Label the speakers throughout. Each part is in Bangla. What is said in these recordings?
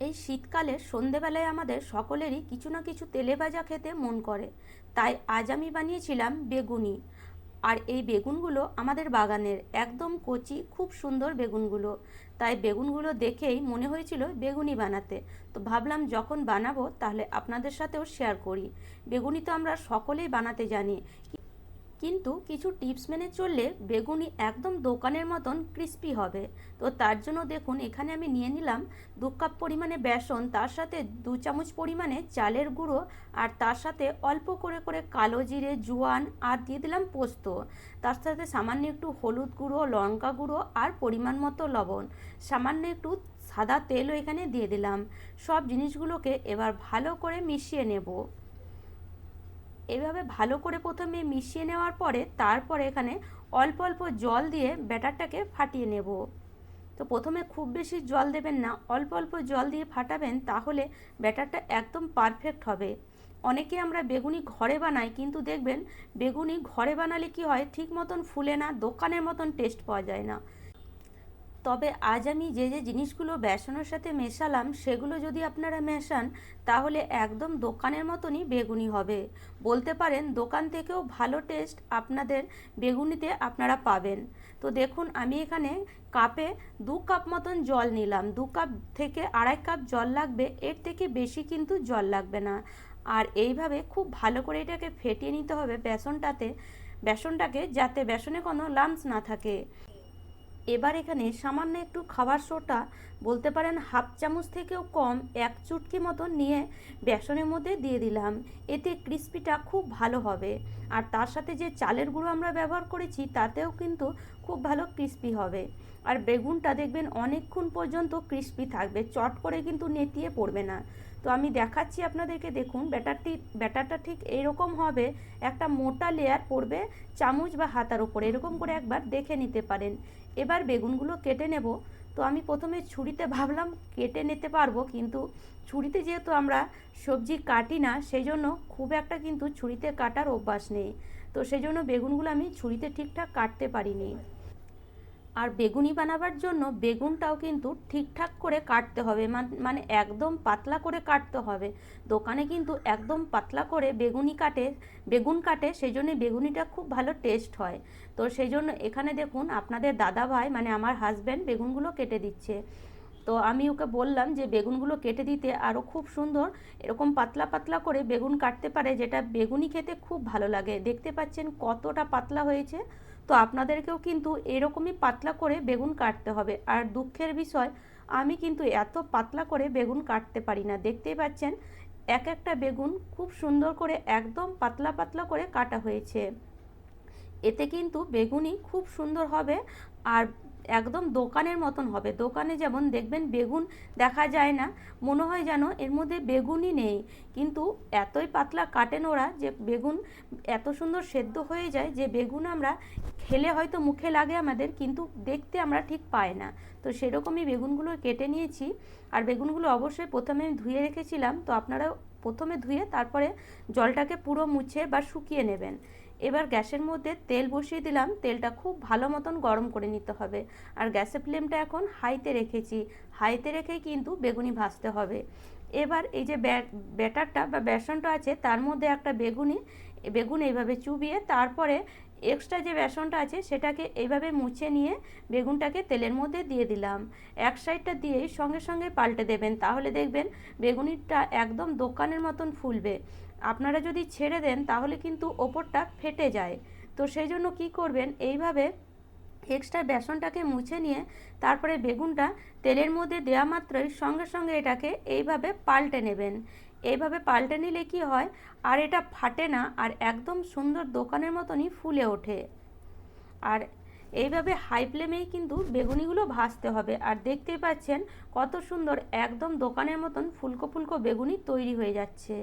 Speaker 1: এই শীতকালে সন্ধেবেলায় আমাদের সকলেরই কিছু না কিছু তেলে ভাজা খেতে মন করে। তাই আজ আমি বানিয়েছিলাম বেগুনি। আর এই বেগুনগুলো আমাদের বাগানের একদম কচি, খুব সুন্দর বেগুনগুলো। তাই বেগুনগুলো দেখেই মনে হয়েছিল বেগুনি বানাতে। তো ভাবলাম যখন বানাবো তাহলে আপনাদের সাথেও শেয়ার করি। বেগুনি তো আমরা সকলেই বানাতে জানি। কিন্তু কিছু টিপস মেনে চললে বেগুনি একদম দোকানের মতন ক্রিস্পি হবে। তো তার জন্য দেখুন, এখানে আমি নিয়ে নিলাম দু কাপ পরিমাণে বেসন, তার সাথে দু চামচ পরিমাণে চালের গুঁড়ো, আর তার সাথে অল্প করে করে কালো জিরে, জোয়ান, আর দিয়ে দিলাম পোস্ত। তার সাথে সামান্য একটু হলুদ গুঁড়ো, লঙ্কা গুঁড়ো, আর পরিমাণ মতো লবণ। সামান্য একটু সাদা তেলও এখানে দিয়ে দিলাম। সব জিনিসগুলোকে এবার ভালো করে মিশিয়ে নেব। এভাবে ভালো করে প্রথমে মিশিয়ে নেওয়ার পরে তারপরে এখানে অল্প অল্প জল দিয়ে ব্যাটারটাকে ফাটিয়ে নেব। তো প্রথমে খুব বেশি জল দেবেন না, অল্প অল্প জল দিয়ে ফাটাবেন তাহলে ব্যাটারটা একদম পারফেক্ট হবে। অনেকে আমরা বেগুনি ঘরে বানাই, কিন্তু দেখবেন বেগুনি ঘরে বানালে কি হয়, ঠিক মতন ফুলে না, দোকানের মতন টেস্ট পাওয়া যায় না। তবে আজ আমি যে যে জিনিসগুলো বেসনের সাথে মেশালাম, সেগুলো যদি আপনারা মেশান, তাহলে একদম দোকানের মতনই বেগুনি হবে। বলতে পারেন, দোকান থেকেও ভালো টেস্ট আপনাদের বেগুনিতে আপনারা পাবেন। তো দেখুন, আমি এখানে কাপে দু কাপ মতন জল নিলাম। দু কাপ থেকে আড়াই কাপ জল লাগবে, এর থেকে বেশি কিন্তু জল লাগবে না। আর এইভাবে খুব ভালো করে এটাকে ফেটিয়ে নিতে হবে বেসনটাতে, বেসনটাকে যাতে বেসনে কোনো লামস না থাকে। এবার এখানে সামান্য একটু খাবার সোটা বলতে পারেন হাফ চামচ থেকেও কম এক চুটকি মতো নিয়ে বেসনের মধ্যে দিয়ে দিলাম। এতে ক্রিস্পিটা খুব ভালো হবে। আর তার সাথে যে চালের গুঁড়ো আমরা ব্যবহার করেছি, তাতেও কিন্তু খুব ভালো ক্রিস্পি হবে। আর বেগুনটা দেখবেন অনেকক্ষণ পর্যন্ত ক্রিস্পি থাকবে। চট করে কিন্তু নেতিয়ে পড়বে না। তো আমি দেখাচ্ছি আপনাদেরকে, দেখুন, ব্যাটারটি, ব্যাটারটা ঠিক এইরকম হবে, একটা মোটা লেয়ার পড়বে চামচ বা হাতার ওপরে এরকম করে একবার দেখে নিতে পারেন। এবার বেগুনগুলো কেটে নেব। তো আমি প্রথমে ছুরিতে ভাবলাম কেটে নিতে পারব, কিন্তু ছুরিতে যেহেতু আমরা সবজি কাটি না সেই জন্য খুব একটা কিন্তু ছুরিতে কাটার অভ্যাস নেই। তো সেই জন্য বেগুনগুলো আমি ছুরিতে ঠিকঠাক কাটতে পারিনি। আর বেগুনি বানাবার জন্য বেগুনটাও কিন্তু ঠিকঠাক করে কাটতে হবে। মানে একদম পাতলা করে কাটতে হবে। দোকানে কিন্তু একদম পাতলা করে বেগুনি কাটে, বেগুন কাটে সেই জন্য বেগুনিটা খুব ভালো টেস্ট হয়। তো সেই জন্য এখানে দেখুন, আপনাদের দাদা ভাই মানে আমার হাজব্যান্ড বেগুনগুলো কেটে দিচ্ছে। তো আমি ওকে বললাম যে, বেগুনগুলো কেটে দিতে আরও খুব সুন্দর, এরকম পাতলা পাতলা করে বেগুন কাটতে পারে, যেটা বেগুনি খেতে খুব ভালো লাগে। দেখতে পাচ্ছেন কতটা পাতলা হয়েছে। তো আপনাদেরকেও কিন্তু এরকমই পাতলা করে বেগুন কাটতে হবে। আর দুঃখের বিষয়, আমি কিন্তু এত পাতলা করে বেগুন কাটতে পারি না। দেখতেই পাচ্ছেন, এক একটা বেগুন খুব সুন্দর করে একদম পাতলা পাতলা করে কাটা হয়েছে। এতে কিন্তু বেগুনি খুব সুন্দর হবে। আর একদম দোকানের মতন হবে। দোকানে যেমন দেখবেন বেগুন দেখা যায় না, মনে হয় যেন এর মধ্যে বেগুনই নেই। কিন্তু এতই পাতলা কাটেন ওরা যে বেগুন এত সুন্দর সেদ্ধ হয়ে যায় যে বেগুন আমরা খেলে হয়তো মুখে লাগে আমাদের, কিন্তু দেখতে আমরা ঠিক পাই না। তো সেরকমই বেগুনগুলো কেটে নিয়েছি। আর বেগুনগুলো অবশ্যই প্রথমে আমি ধুয়ে রেখেছিলাম। তো আপনারা প্রথমে ধুয়ে তারপরে জলটাকে পুরো মুছে বা শুকিয়ে নেবেন। এবার গ্যাসের মধ্যে তেল বসিয়ে দিলাম। তেলটা খুব ভালো মতন গরম করে নিতে হবে। আর গ্যাসের ফ্লেমটা এখন হাইতে রেখেছি। হাইতে রেখেই কিন্তু বেগুনি ভাজতে হবে। এবার এই যে ব্যাটারটা বা বেসনটা আছে, তার মধ্যে একটা বেগুনি, বেগুন এইভাবে চুবিয়ে তারপরে এক্সট্রা যে বেসনটা আছে, সেটাকে এইভাবে মুছে নিয়ে বেগুনটাকে তেলের মধ্যে দিয়ে দিলাম। এক সাইডটা দিয়েই সঙ্গে সঙ্গে পাল্টে দেবেন। তাহলে দেখবেন বেগুনিটা একদম দোকানের মতন ফুলবে। আপনারা যদি ছেড়ে দেন, তাহলে কিন্তু ওপরটা ফেটে যায়। তো সেই জন্য কী করবেন, এইভাবে এক্সট্রা বেসনটাকে মুছে নিয়ে তারপরে বেগুনটা তেলের মধ্যে দেওয়া মাত্রই সঙ্গে সঙ্গে এটাকে এইভাবে পাল্টে নেবেন। এইভাবে পাল্টে নিলে কি হয়, আর এটা ফাটে না, আর একদম সুন্দর দোকানের মতনই ফুলে ওঠে। আর এইভাবে হাই ফ্লেমেই কিন্তু বেগুনিগুলো ভাজতে হবে। আর দেখতেই পাচ্ছেন, কত সুন্দর একদম দোকানের মতন ফুলকো ফুলকো বেগুনি তৈরি হয়ে যাচ্ছে।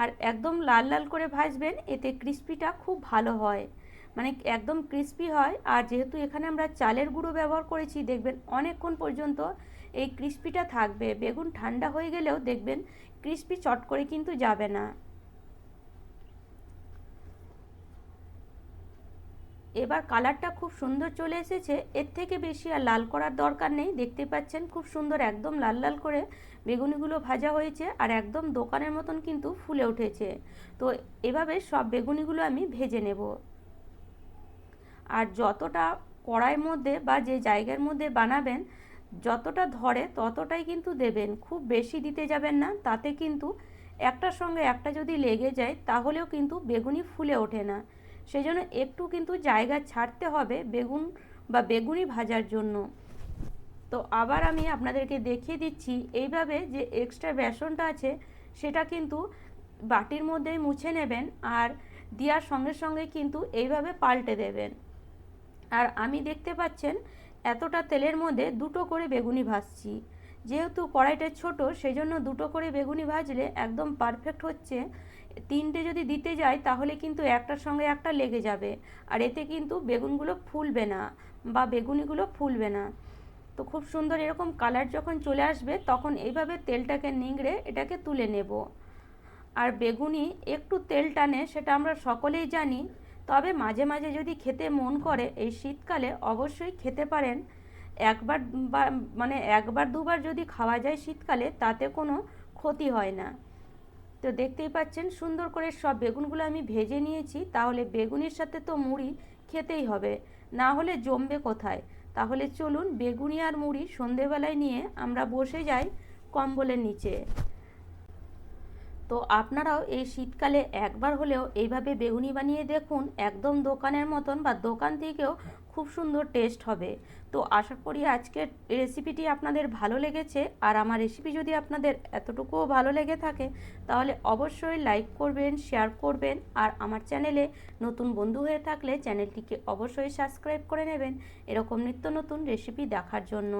Speaker 1: আর একদম লাল লাল করে ভাজবেন, এতে ক্রিস্পিটা খুব ভালো হয়। মানে একদম ক্রিস্পি হয়। আর যেহেতু এখানে আমরা চালের গুঁড়ো ব্যবহার করেছি, দেখবেন অনেকক্ষণ পর্যন্ত এই ক্রিস্পিটা থাকবে। বেগুন ঠান্ডা হয়ে গেলেও দেখবেন ক্রিস্পি চট করে কিন্তু যাবে না। এবার কালারটা খুব সুন্দর চলে এসেছে। এর থেকে বেশি আর লাল করার দরকার নেই। দেখতে পাচ্ছেন খুব সুন্দর একদম লাল লাল করে বেগুনিগুলো ভাজা হয়েছে আর একদম দোকানের মতন কিন্তু ফুলে উঠেছে। তো এভাবে সব বেগুনিগুলো আমি ভেজে নেব। আর যতটা কড়াইয়ের মধ্যে বা যে জায়গার মধ্যে বানাবেন, যতটা ধরে ততটাই কিন্তু দেবেন। খুব বেশি দিতে যাবেন না। তাতে কিন্তু একটার সঙ্গে একটা যদি লেগে যায়, তাহলেও কিন্তু বেগুনি ফুলে ওঠে না। সেই জন্য একটু কিন্তু জায়গা ছাড়তে হবে বেগুন বা বেগুনি ভাজার জন্য। তো আবার আমি আপনাদেরকে দেখিয়ে দিচ্ছি, এইভাবে যে এক্সট্রা বেসনটা আছে, সেটা কিন্তু বাটির মধ্যেই মুছে নেবেন আর দেওয়ার সঙ্গে সঙ্গে কিন্তু এইভাবে পাল্টে দেবেন। আর আমি দেখতে পাচ্ছেন এতটা তেলের মধ্যে দুটো করে বেগুনি ভাজছি। যেহেতু কড়াইটা ছোট সেই জন্য দুটো করে বেগুনি ভাজলে একদম পারফেক্ট হচ্ছে। তিনটে যদি দিতে যাই তাহলে কিন্তু একটার সঙ্গে একটা লেগে যাবে। আর এতে কিন্তু বেগুনগুলো ফুলবে না বা বেগুনিগুলো ফুলবে না। তো খুব সুন্দর এরকম কালার যখন চলে আসবে, তখন এইভাবে তেলটাকে নিংড়ে এটাকে তুলে নেব। আর বেগুনি একটু তেল টানে, সেটা আমরা সকলেই জানি। তবে মাঝে মাঝে যদি খেতে মন করে, এই শীতকালে অবশ্যই খেতে পারেন। একবার মানে একবার দুবার যদি খাওয়া যায় শীতকালে, তাতে কোনো ক্ষতি হয় না। তো দেখতেই পাচ্ছেন সুন্দর করে সব বেগুনগুলো আমি ভেজে নিয়েছি। তাহলে বেগুনের সাথে তো মুড়ি খেতেই হবে। না হলে জমবে কোথায়? তাহলে চলুন বেগুনি আর মুড়ি সন্ধেবেলায় নিয়ে আমরা বসে যাই কম্বলের নিচে। তো আপনারাও এই শীতকালে একবার হলেও এইভাবে বেগুনি বানিয়ে দেখুন, একদম দোকানের মতন বা দোকান থেকেও খুব সুন্দর টেস্ট হবে। তো আশা করি আজকের রেসিপিটি আপনাদের ভালো লেগেছে। আর আমার রেসিপি যদি আপনাদের এতটুকুও ভালো লেগে থাকে, তাহলে অবশ্যই লাইক করবেন শেয়ার করবেন। আর আমার চ্যানেলে নতুন বন্ধু হয়ে থাকলে চ্যানেলটিকে অবশ্যই সাবস্ক্রাইব করে নেবেন এরকম নিত্য নতুন রেসিপি দেখার জন্য।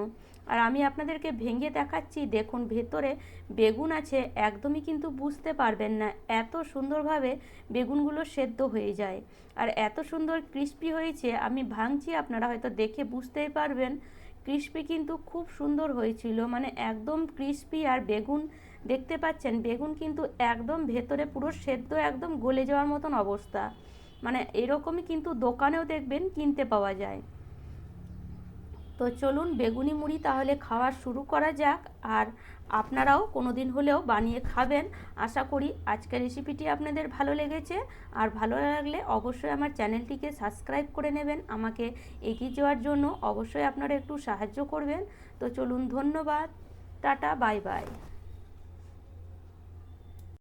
Speaker 1: আর আমি আপনাদেরকে ভেঙে দেখাচ্ছি, দেখুন ভেতরে বেগুন আছে, একদমই কিন্তু বুঝতে পারবেন না এত সুন্দরভাবে বেগুনগুলো সেদ্ধ হয়ে যায়। আর এত সুন্দর ক্রিস্পি হয়েছে, আমি ভাঙছি, আপনারা হয়তো দেখে বুঝতেই পারবেন। ক্রিস্পি কিন্তু খুব সুন্দর হয়েছিল। মানে একদম ক্রিস্পি আর বেগুন দেখতে পাচ্ছেন, বেগুন কিন্তু একদম ভেতরে পুরো সেদ্ধ, একদম গলে যাওয়ার মতন অবস্থা। মানে এরকমই কিন্তু দোকানেও দেখবেন কিনতে পাওয়া যায়। তো চলুন বেগুনি মুড়ি তাহলে খাওয়া শুরু করা যাক আর আপনারাও কোনো দিন হলেও বানিয়ে খাবেন। আশা করি আজকের রেসিপিটি আপনাদের ভালো লেগেছে। আর ভালো লাগলে অবশ্যই আমার চ্যানেলটিকে সাবস্ক্রাইব করে নেবেন। আমাকে এগিয়ে যাওয়ার জন্য অবশ্যই আপনারা একটু সাহায্য করবেন। তো চলুন ধন্যবাদ। Tata bye bye